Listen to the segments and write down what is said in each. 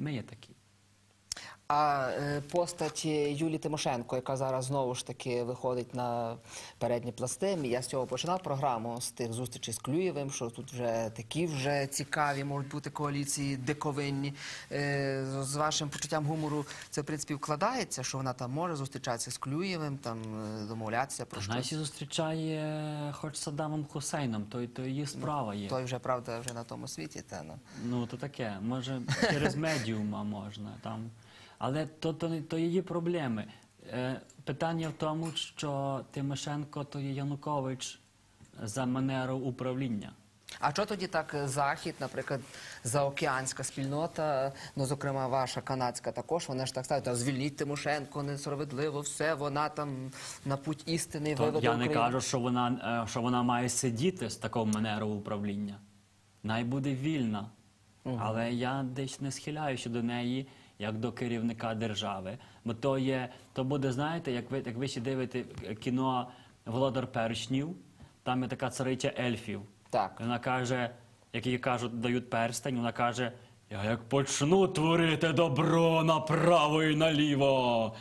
Ми є такі. А е, постать Юлії Тимошенко, яка зараз знову ж таки виходить на передні пласти. Я з цього починав програму з тих зустрічей з Клюєвим, що тут вже такі вже цікаві можуть бути коаліції диковинні. Е, з- вашим почуттям гумору це в принципі вкладається, що вона там може зустрічатися з Клюєвим, там е, домовлятися про Знаєш, щось. зустрічає хоч Саддамом Хусейном, то, то її справа є. Той вже правда вже на тому світі. Та, ну. Ну, то таке, може, через медіума можна там. Але то, то, то її проблеми. Е, питання в тому, що Тимошенко то є Янукович за манеру управління. А що тоді так е, захід, наприклад, заокеанська спільнота, ну зокрема ваша канадська також, вона ж так ставить, «Та звільніть Тимошенко, несправедливо, все, вона там на путь істини То я не кажу, що вона, е, що вона має сидіти з такою манерою управління. Най буде вільна. Але я десь не схиляюся до неї як до керівника держави. Бо то є, то буде, знаєте, як ви, як ви ще дивите кіно Володар Першнів, там є така цариця ельфів. Так. Вона каже, як їй кажуть, дають перстень, вона каже: Я як почну творити добро направо і наліво.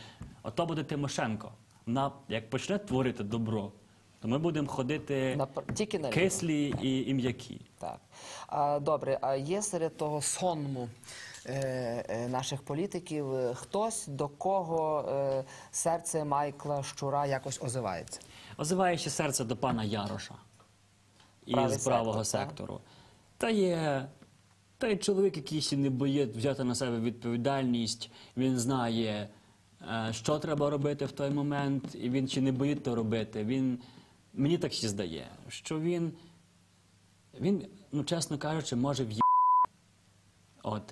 Ото буде Тимошенко. Вона як почне творити добро, то ми будемо ходити Напр- тільки наліво. кислі і, і м'які. Так. А, добре, а є серед того сонму наших політиків е, хтось, до кого е, серце Майкла Щура якось озивається? Озиває ще серце до пана Яроша Правий із правого сектор, сектору. Та є. Та й чоловік, який ще не боїть взяти на себе відповідальність, він знає, е, що треба робити в той момент, і він ще не боїть то робити. Він, мені так ще здає, що він, він, ну чесно кажучи, може в'є.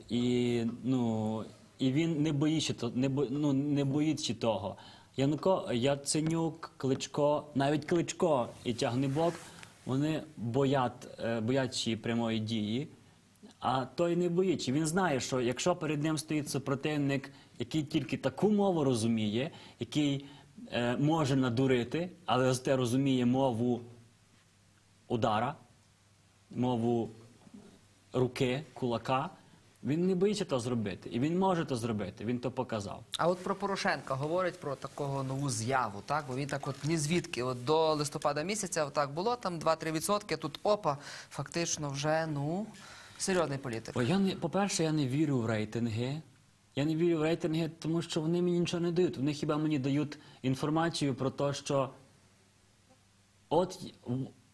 І, ну, і він не боїться, не, бо, ну, не боїться того. Януко, Яценюк, Кличко, навіть Кличко і Тягнебок, вони боять, е, бояться прямої дії, а той не боїться. Він знає, що якщо перед ним стоїть супротивник, який тільки таку мову розуміє, який е, може надурити, але зате розуміє мову удара, мову руки, кулака, він не боїться то зробити. І він може то зробити, він то показав. А от про Порошенка говорять про такого нову з'яву, так? Бо він так от ні звідки. От до листопада місяця так було там 2-3 відсотки. Тут опа, фактично вже ну серйозний політик. Бо я не, по-перше, я не вірю в рейтинги. Я не вірю в рейтинги, тому що вони мені нічого не дають. Вони хіба мені дають інформацію про те, що от,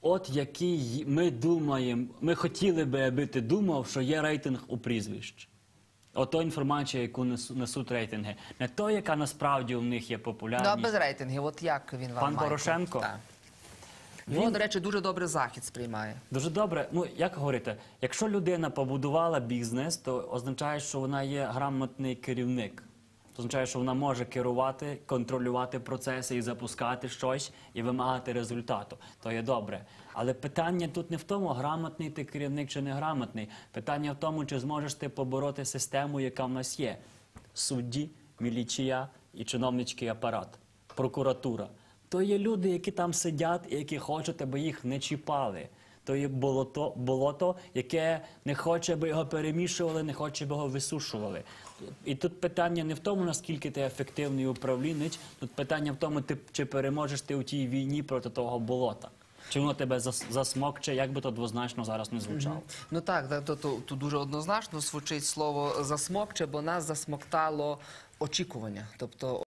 от який ми думаємо, ми хотіли би, аби ти думав, що є рейтинг у прізвищ. Ото інформація, яку несу- несуть рейтинги. Не то, яка насправді у них є Ну а без рейтингів, от як він вам Пан? Порошенко? Так. Він- Він, до речі, дуже добре захід сприймає. Дуже добре. Ну як говорити, якщо людина побудувала бізнес, то означає, що вона є грамотний керівник. Це означає, що вона може керувати, контролювати процеси і запускати щось і вимагати результату. То є добре. Але питання тут не в тому, грамотний ти керівник чи не грамотний. Питання в тому, чи зможеш ти побороти систему, яка в нас є: судді, міліція і чиновницький апарат, прокуратура. То є люди, які там сидять і які хочуть, аби їх не чіпали. То є болото, болото, яке не хоче, аби його перемішували, не хоче, аби його висушували. І тут питання не в тому, наскільки ти ефективний управлінець, тут питання в тому, ти, чи переможеш ти у тій війні проти того болота. Чи воно тебе зас- засмокче, як би то двозначно зараз не звучало. Ну так, так, то, то, то дуже однозначно звучить слово засмокче, бо нас засмоктало очікування. Тобто